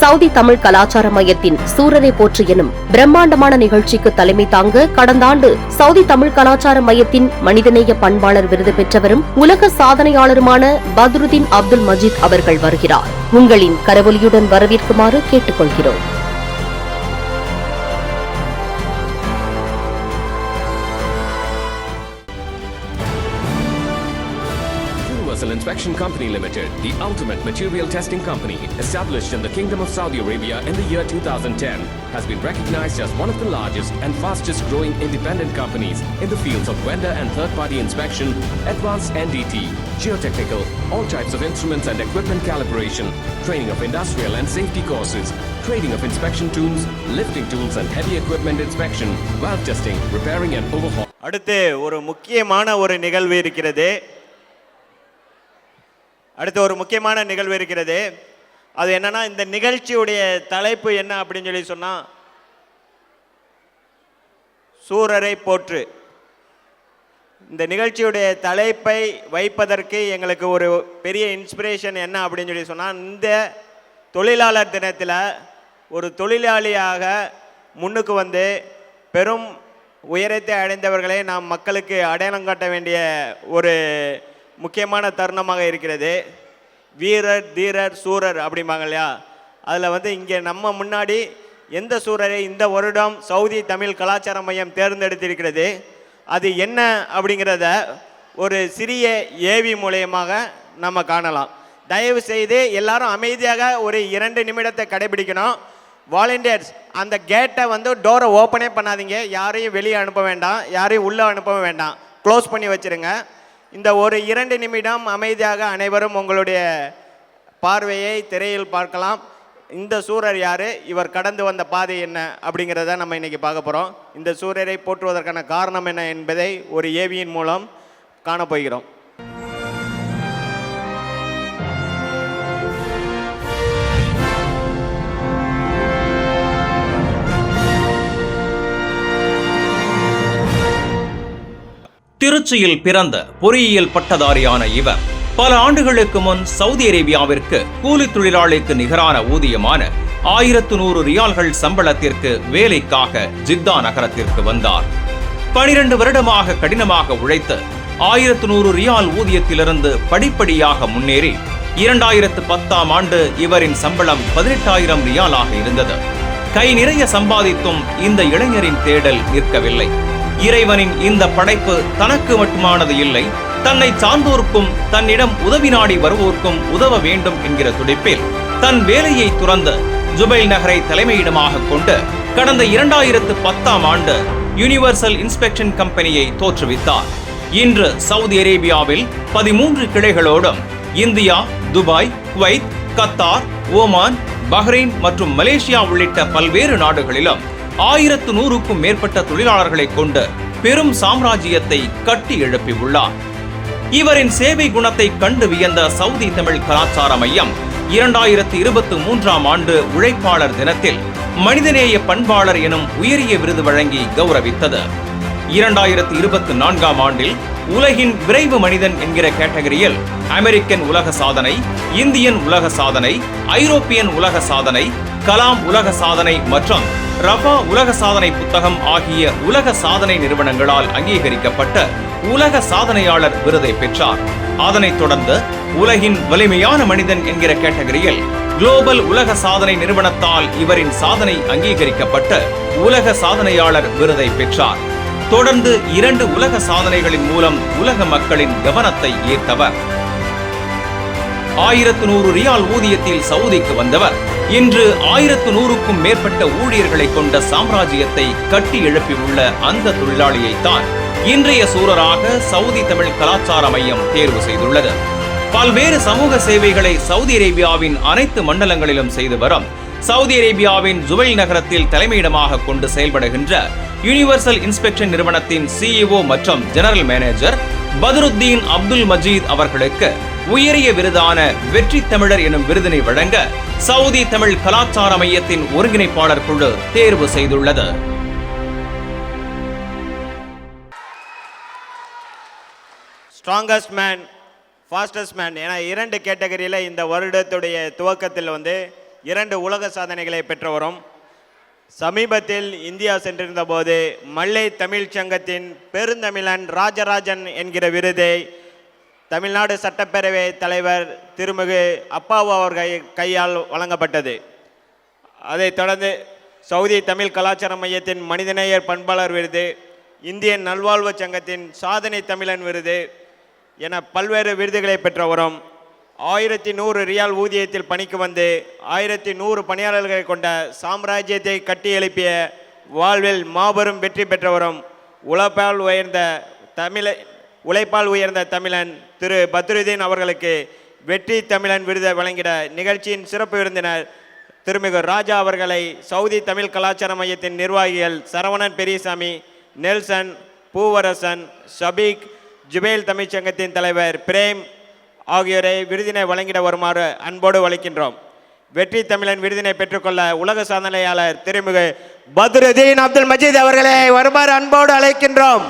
Saudi Tamil கலாச்சார மையத்தின் சூரரை போற்று எனும் பிரம்மாண்டமான நிகழ்ச்சிக்கு தலைமை தாங்க கடந்த ஆண்டு சவுதி தமிழ் கலாச்சார மையத்தின் மனிதநேய பண்பாளர் விருது பெற்றவரும் உலக சாதனையாளருமான பத்ருதீன் அப்துல் மஜீத் அவர்கள் வருகிறார். உங்களின் கரவொலியுடன் வரவேற்குமாறு கேட்டுக்கொள்கிறோம். Universal Inspection Company Limited, the ultimate material testing company, established in the Kingdom of Saudi Arabia in the year 2010, has been recognized as one of the largest and fastest growing independent companies in the fields of vendor and third party inspection, advanced NDT, geotechnical, all types of instruments and equipment calibration, training of industrial and safety courses, trading of inspection tools, lifting tools and heavy equipment inspection, valve testing, repairing and overhaul. அடுத்து ஒரு முக்கியமான ஒரு நிகழ்வு இருக்கிறது அடுத்து ஒரு முக்கியமான நிகழ்வு இருக்கிறது. அது என்னன்னா இந்த நிகழ்ச்சியுடைய தலைப்பு என்ன அப்படின்னு சொல்லி சொன்னா சூரரை போற்று. இந்த நிகழ்ச்சியுடைய தலைப்பை வைப்பதற்கு எங்களுக்கு ஒரு பெரிய இன்ஸ்பிரேஷன் என்ன அப்படின்னு சொல்லி சொன்னால் இந்த தொழிலாளர் தினத்தில் ஒரு தொழிலாளியாக முன்னுக்கு வந்து பெரும் உயரத்தை அடைந்தவர்களை நாம் மக்களுக்கு அடையாளம் காட்ட வேண்டிய ஒரு முக்கியமான தருணமாக இருக்கிறது. வீரர் தீரர் சூரர் அப்படிம்பாங்க இல்லையா? அதில் வந்து இங்கே நம்ம முன்னாடி எந்த சூரரை இந்த வருடம் சவுதி தமிழ் கலாச்சார மையம் தேர்ந்தெடுத்திருக்கிறது. அது என்ன அப்படிங்கிறத ஒரு சிறிய ஏவி மூலயமாக நம்ம காணலாம். தயவு செய்து எல்லாரும் அமைதியாக ஒரு இரண்டு நிமிடத்தை கடைபிடிக்கணும். வாலண்டியர்ஸ் அந்த கேட்டை வந்து டோரை ஓப்பனே பண்ணாதீங்க. யாரையும் வெளியே அனுப்ப வேண்டாம். யாரையும் உள்ளே அனுப்ப வேண்டாம். க்ளோஸ் பண்ணி வச்சிருங்க. இந்த ஒரு இரண்டு நிமிடம் அமைதியாக அனைவரும் உங்களுடைய பார்வையை திரையில் பார்க்கலாம். இந்த சூரர் யார்? இவர் கடந்து வந்த பாதை என்ன அப்படிங்கிறத நம்ம இன்றைக்கி பார்க்க போகிறோம் இந்த சூரரை போற்றுவதற்கான காரணம் என்ன என்பதை ஒரு ஏவியின் மூலம் காணப்போகிறோம். திருச்சியில் பிறந்த பொறியியல் பட்டதாரியான இவர் பல ஆண்டுகளுக்கு முன் சவுதி அரேபியாவிற்கு கூலி தொழிலாளிக்கு நிகரான ஊதியமான ஆயிரத்து நூறு ரியால்கள் சம்பளத்திற்கு வேலைக்காக ஜித்தா நகரத்திற்கு வந்தார். பனிரெண்டு வருடமாக கடினமாக உழைத்து ஆயிரத்து நூறு ரியால் ஊதியத்திலிருந்து படிப்படியாக முன்னேறி இரண்டாயிரத்து பத்தாம் ஆண்டு இவரின் சம்பளம் பதினெட்டாயிரம் ரியாலாக இருந்தது. கை நிறைய சம்பாதித்தும் இந்த இளைஞரின் தேடல் நிற்கவில்லை. இறைவனின் இந்த படைப்பு தனக்கு மட்டுமானது இல்லை தன்னை சார்ந்தோர்க்கும் தன்னிடம் உதவி நாடி வருவோர்க்கும் உதவ வேண்டும் என்கிற துடிப்பில் தன் வேலையை துறந்து ஜுபைல் நகரை தலைமையிடமாக கொண்டு கடந்த இரண்டாயிரத்து பத்தாம் ஆண்டு யுனிவர்சல் இன்ஸ்பெக்ஷன் கம்பெனியை தோற்றுவித்தார். இன்று சவுதி அரேபியாவில் பதிமூன்று கிளைகளோடும் India Dubai Kuwait Qatar Oman Bahrain மற்றும் மலேசியா உள்ளிட்ட பல்வேறு நாடுகளிலும் ஆயிரத்து நூறுக்கும் மேற்பட்ட தொழிலாளர்களை கொண்டு பெரும் சாம்ராஜ்யத்தை கட்டி எழுப்பியுள்ளார். இவரின் சேவை குணத்தை கண்டு வியந்த சவுதி தமிழ் கலாச்சார மையம் இரண்டாயிரத்து இருபத்தி மூன்றாம் ஆண்டு உழைப்பாளர் தினத்தில் மனிதநேய பண்பாளர் எனும் உயரிய விருது வழங்கி கௌரவித்தது. இரண்டாயிரத்து இருபத்தி நான்காம் ஆண்டில் உலகின் விரைவு மனிதன் என்கிற கேட்டகரியில் அமெரிக்கன் உலக சாதனை இந்தியன் உலக சாதனை ஐரோப்பியன் உலக சாதனை கலாம் உலக சாதனை மற்றும் ரஃபா உலக சாதனை புத்தகம் ஆகிய உலக சாதனை நிறுவனங்களால் அங்கீகரிக்கப்பட்ட உலக சாதனையாளர் விருதை பெற்றார். அதனைத் தொடர்ந்து உலகின் வலிமையான மனிதன் என்கிற கேட்டகரியில் குளோபல் உலக சாதனை நிறுவனத்தால் இவரின் சாதனை அங்கீகரிக்கப்பட்ட உலக சாதனையாளர் விருதை பெற்றார். தொடர்ந்து இரண்டு உலக சாதனைகளின் மூலம் உலக மக்களின் கவனத்தை ஈர்த்தவர். ஆயிரத்து நூறு ரியால் ஊதியத்தில் சவுதிக்கு வந்தவர். இன்று ஆயிரத்து நூறுக்கும் மேற்பட்ட ஊழியர்களை கொண்ட சாம்ராஜ்யத்தை கட்டி எழுப்பியுள்ள அந்த தொழிலாளியைத்தான் இன்றைய சூரராக சவுதி தமிழ் கலாச்சார மையம் தேர்வு செய்துள்ளது. பல்வேறு சமூக சேவைகளை சவுதி அரேபியாவின் அனைத்து மண்டலங்களிலும் செய்து வரும் சவுதி அரேபியாவின் ஜுவைல் நகரத்தில் தலைமையிடமாக கொண்டு செயல்படுகின்ற யூனிவர்சல் இன்ஸ்பெக்ஷன் நிறுவனத்தின் சிஇஓ மற்றும் ஜெனரல் மேனேஜர் பதருத்தீன் அப்துல் மஜீத் அவர்களுக்கு உயரிய விருதான வெற்றி தமிழர் எனும் விருதினை வழங்க சவுதி தமிழ் கலாச்சார மையத்தின் ஒருங்கிணைப்பாளர் குழு தேர்வு செய்துள்ளது. ஸ்ட்ராங்கஸ்ட் மேன் ஃபாஸ்டஸ்ட் மேன் என இரண்டு கேட்டகரியில் இந்த வருடத்துடைய துவக்கத்தில் வந்து இரண்டு உலக சாதனைகளை பெற்றவரும் சமீபத்தில் இந்தியா சென்றிருந்த போது மல்லை தமிழ்ச் சங்கத்தின் பெருந்தமிழன் ராஜராஜன் என்கிற விருதை தமிழ்நாடு சட்டப்பேரவை தலைவர் திருமிகு அப்பாவு அவர்கள் கையால் வழங்கப்பட்டது. அதைத் தொடர்ந்து சவுதி தமிழ் கலாச்சார மையத்தின் மனிதநேயர் பண்பாளர் விருது இந்திய நல்வாழ்வு சங்கத்தின் சாதனை தமிழன் விருது என பல்வேறு விருதுகளை பெற்றவரும் ஆயிரத்தி நூறு ரியால் ஊதியத்தில் பணிக்கு வந்து ஆயிரத்தி நூறு பணியாளர்களை கொண்ட சாம்ராஜ்யத்தை கட்டி எழுப்பிய வாழ்வில் மாபெரும் வெற்றி பெற்றவரும் உலப்பால் உயர்ந்த தமிழ உழைப்பால் உயர்ந்த தமிழன் திரு பத்ருதீன் அவர்களுக்கு வெற்றி தமிழன் விருதை வழங்கிட நிகழ்ச்சியின் சிறப்பு விருந்தினர் திருமிகு ராஜா அவர்களை சவுதி தமிழ் கலாச்சார மையத்தின் நிர்வாகிகள் சரவணன் பெரியசாமி நெல்சன் பூவரசன் ஷபீக் ஜுபேல் தமிழ்ச்சங்கத்தின் தலைவர் பிரேம் ஆகியோரை விருதினை வழங்கிட வருமாறு அன்போடு வளைக்கின்றோம் வெற்றி தமிழன் விருதினை பெற்றுக்கொள்ள உலக சாதனையாளர் திருமிகு பத்ருதீன் அப்துல் மஜீத் அவர்களை வருமாறு அன்போடு அழைக்கின்றோம்.